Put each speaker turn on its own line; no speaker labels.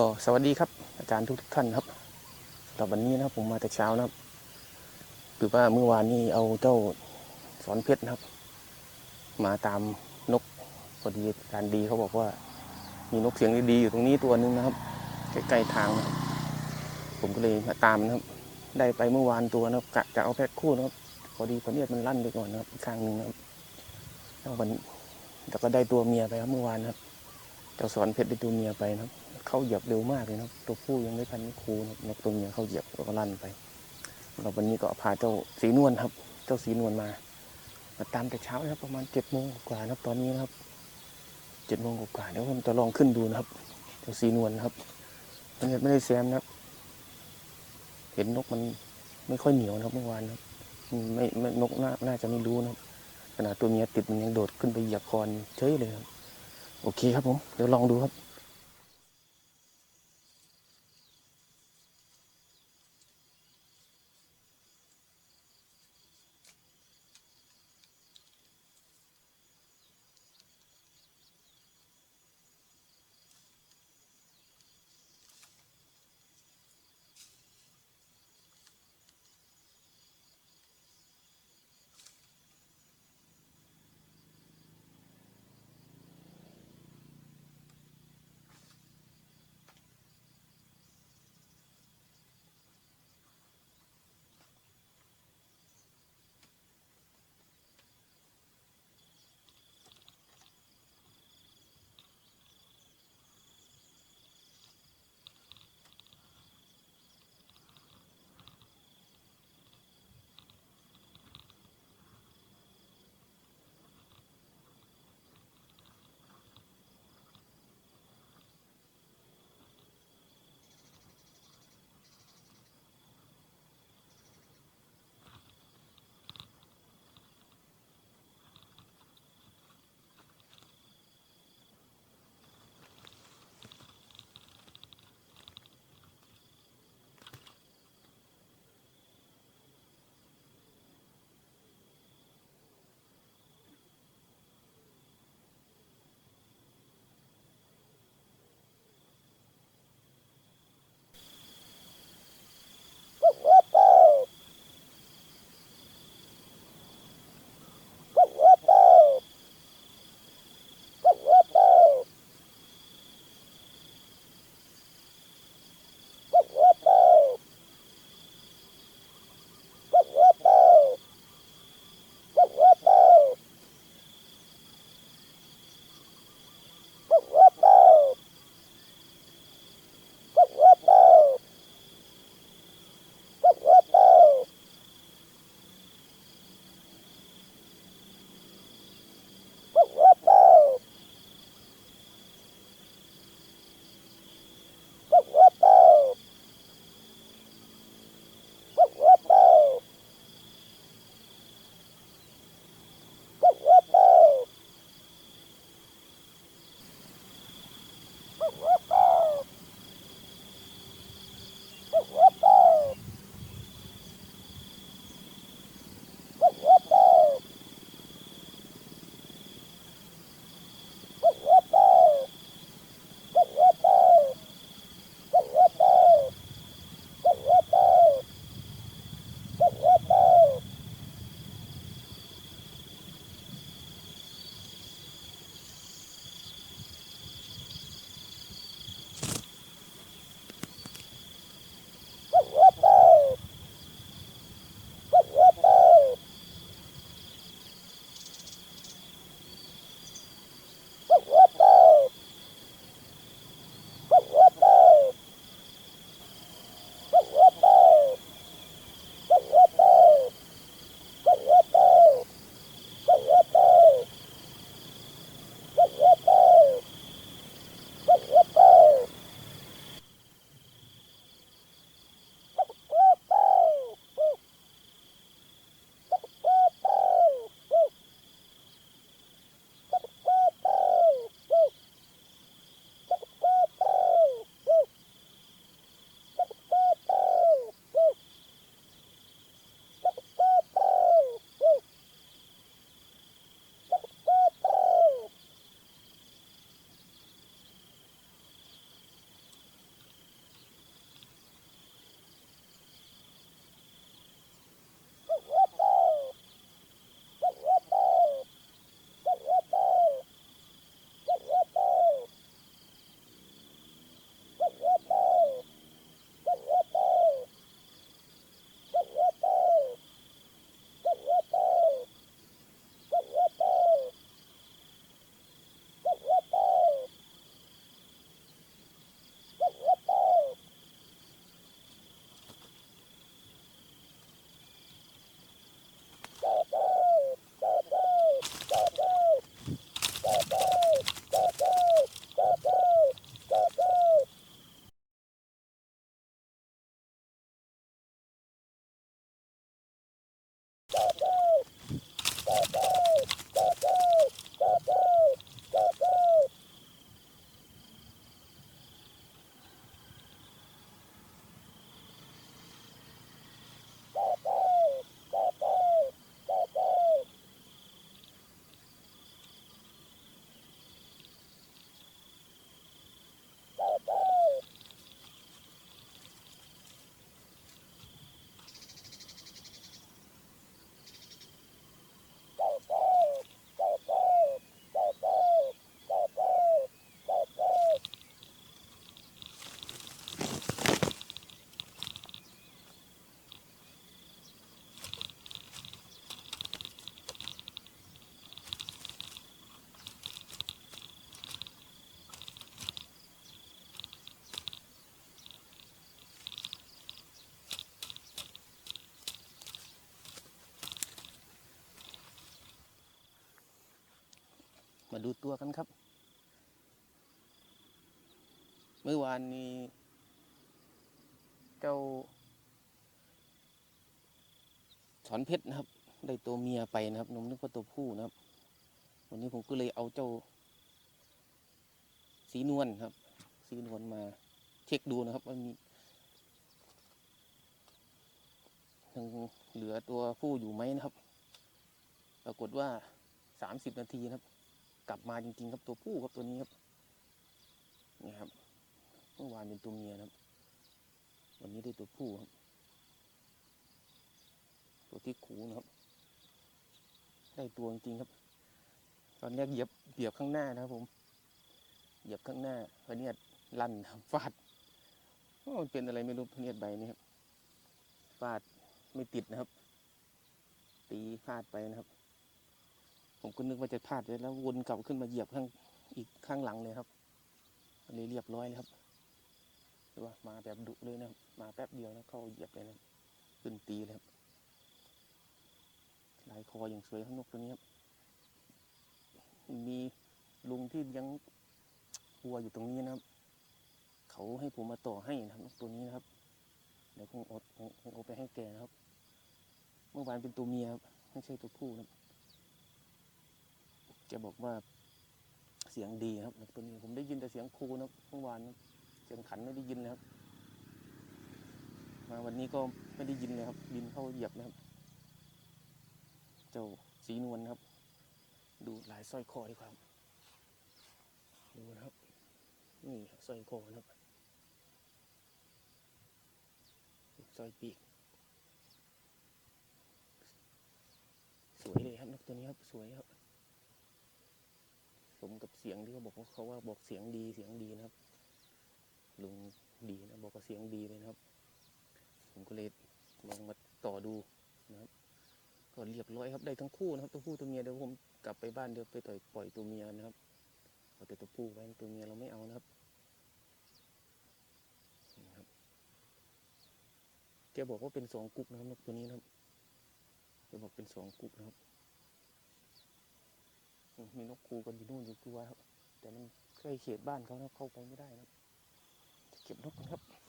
ก็สวัสดีครับ อาจารย์ทุกท่านครับสำหรับวันนี้นะครับผมมาแต่เช้านะครับคือว่าเมื่อวานนี้เอาเจ้าสอนเพชรนะครับ มาตามนกพอดีอาจารย์ดีเขาบอกว่า มีนกเสียงดีๆอยู่ตรงนี้ตัวหนึงนะครับใกล้ๆทางนะผมก็เลยมาตามนะครับ ได้ไปเมื่อวานตัวนะครับกะจะเอาแพ็คคู่นะครับพอดีพอเนียดมันลั่นไปก่อนนะครับข้างหนึ่งนะครับแล้ววันแล้วก็ได้ตัวเมียไปครับเมื่อวานนะครับเจ้าสอนเพชรได้ตัวเมียไปนะครับ เข้าเหยียบเร็วมากเลยนะครับตัวผู้ยังไม่ทันคูนะครับนกตัวเมียเข้าเหยียบแล้วก็ลั่นไปเราวันนี้ก็พาเจ้าสีนวลครับ เจ้าสีนวลมามาตามแต่เช้านะครับประมาณเจ็ดโมงกว่านะครับตอนนี้นะครับเจ็ดโมงกว่าเดี๋ยวผมจะลองขึ้นดูนะครับเจ้าสีนวลครับมันไม่ได้แซมนะครับ เห็นนกมันไม่ค่อยเหนียวนะครับเมื่อวานนะครับไม่ไม่นกน่าน่าจะไม่รู้นะครับขนาดตัวเมียติดมันยังโดดขึ้นไปเหยียบคอนเฉยเลยครับ โอเคครับผม เดี๋ยวลองดูครับ ดูตัวกันครับ เมื่อวานนี้ เจ้าสอนเพชรนะครับ ได้ตัวเมียไปนะครับนมนึกว่าตัวผู้นะครับ วันนี้ผมก็เลยเอาเจ้า สีนวลครับ สีนวลมาเช็คดูนะครับว่ามียังเหลือตัวผู้อยู่ไหมนะครับ ปรากฏว่าสามสิบนาทีนะครับ กลับมาจริงๆครับตัวผู้ครับตัวนี้ครับนี่ครับเมื่อวานเป็นตัวเมียนะครับ วันนี้ได้ตัวผู้ครับ ตัวที่ขูนะครับ ได้ตัวจริงๆครับ ตอนแรกเหยียบเหยียบข้างหน้านะครับ ผมเหยียบข้างหน้าพเนียดลั่นฟาดมันเป็นอะไรไม่รู้พเนียดใบนี้ครับฟาดไม่ติดนะครับ ตีพลาดไปนะครับ ผมก็นึกว่าจะพลาดเลยแล้ววนกลับขึ้นมาเหยียบข้างอีกข้างหลังเลยครับเลยเรียบร้อยเลยครับดูว่ามาแบบดุเลยนะครับมาแป๊บเดียวนะเข้าเหยียบเลยนะขึ้นตีเลยครับลายคออย่างสวยของนกตัวนี้ครับ มีลุงที่ยังวัวอยู่ตรงนี้นะครับ เขาให้ผมมาต่อให้นะครับนกตัวนี้นะครับเดี๋ยวคงอดคงเอาไปให้แกนะครับ เมื่อวานเป็นตัวเมียครับไม่ใช่ตัวผู้นะครับ แกบอกว่าเสียงดีครับตัวนี้ผมได้ยินแต่เสียงครูนะเมื่อวานนะเสียงขันไม่ได้ยินเลยครับ มาวันนี้ก็ไม่ได้ยินเลยครับ บินเข้าเหยียบนะครับ เจ้าสีนวลครับ ดูลายสร้อยคอดีกว่าครับดูนะครับนี่ครับสร้อยคอนะครับสร้อยปีกสวยเลยครับนกตัวนี้ครับสวยครับ มกับเสียงที่เขาบอกว่าเขาว่าบอกเสียงดีเสียงดีนะครับลุงดีนะบอกว่าเสียงดีเลยนะครับ ผมก็เลยลองมาต่อดูนะครับก็เรียบร้อยครับได้ทั้งคู่นะครับตัวผู้ตัวเมียเดี๋ยวผมกลับไปบ้านเดี๋ยวไปต่อยปล่อยตัวเมียนะครับเอาแต่ตัวผู้ไว้ตัวเมียเราไม่เอานะครับนี่ครับแกบอกว่าเป็นสองกุ๊กนะครับนกตัวนี้นะครับแกบอกเป็นสองกุ๊กนะครับ มีนกคูกันอยู่นู่นอยู่ตัวครับ แต่มันใกล้เขตบ้านเขาแล้วเข้าไปไม่ได้นะครับจะเก็บนกกันครับ